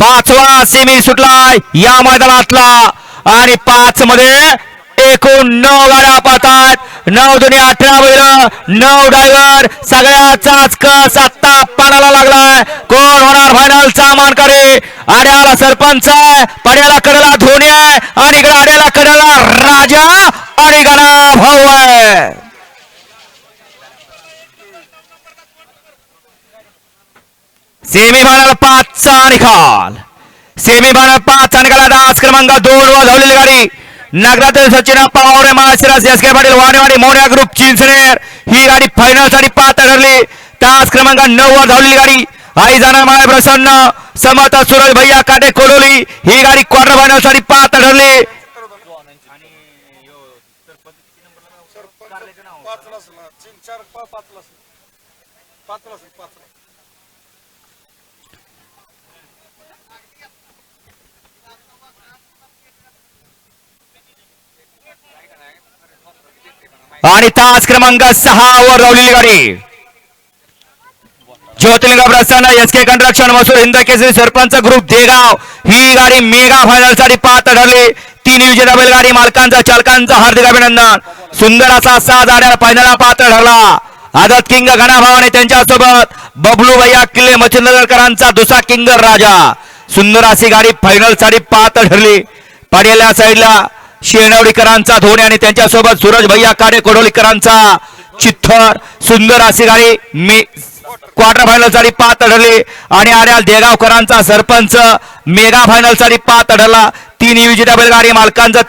पाचवा सेमी सुटलाय या मैदानातला. आणि पाच मध्ये एकूण नऊ गाड्या पाहतात. नऊ दुनी अठरा बैल नऊ ड्रायव्हर सगळ्याचाच कस आत्ता पडायला लागलाय. कोण होणार फायनलचा मानकरी आड्याला सरपंच आहे. पड्याला कडेला धोनी आहे. आणि इकडे आड्याला कडेला राजा आणि गणा भाऊ आहे. सेमीफायनल पाचचा निकाल. सेमीफायनल पाचचा निकाल. आज क्रमांक दोन वर धावलेली गाडी. नगरातील Sachin Paware महाशिराज S K Patil Vanewadi Morya group Chinchner ही गाडी फायनलसाठी पात्र ठरली. तास क्रमांक नऊ वर धावलेली गाडी. आई जाणार माय प्रसन्न समर्थ सुरज भैया काटे कोडोली. ही गाडी क्वार्टर फायनलसाठी पात्र ठरली. पाचला. आणि तास क्रमांक सहा वर धावलेली गाडी. ज्योतिलिंग प्रसन्न S K construction Masur Hind Kesari sarpanch group Degaon ही गाडी मेगा फायनलसाठी पात्र ठरली. तीन विजेता बैलगाडी मालकांचा चालकांचा हार्दिक अभिनंदन. सुंदर असा सहा जाड्या फायनलला पात्र ठरला. आदत किंग घणाभावाने त्यांच्यासोबत बबलू भैया किल्ले मच्छिंद्रकरांचा दुसरा किंग राजा. सुंदर अशी गाडी फायनलसाठी पात्र ठरली. पाडेल्या साईडला शेणवडीकरांचा धोनी आणि त्यांच्यासोबत सूरज भैया काडे कोडोलीकरांचा चित्थर सुंदर अशी गाडी मी क्वार्टर फायनलसाठी पात अडले आणि आर्याल देगावकरांचा सरपंच मेगा फायनलसाठी पात अडला. तीन विजेता बैलगाडी मालकांचा तीन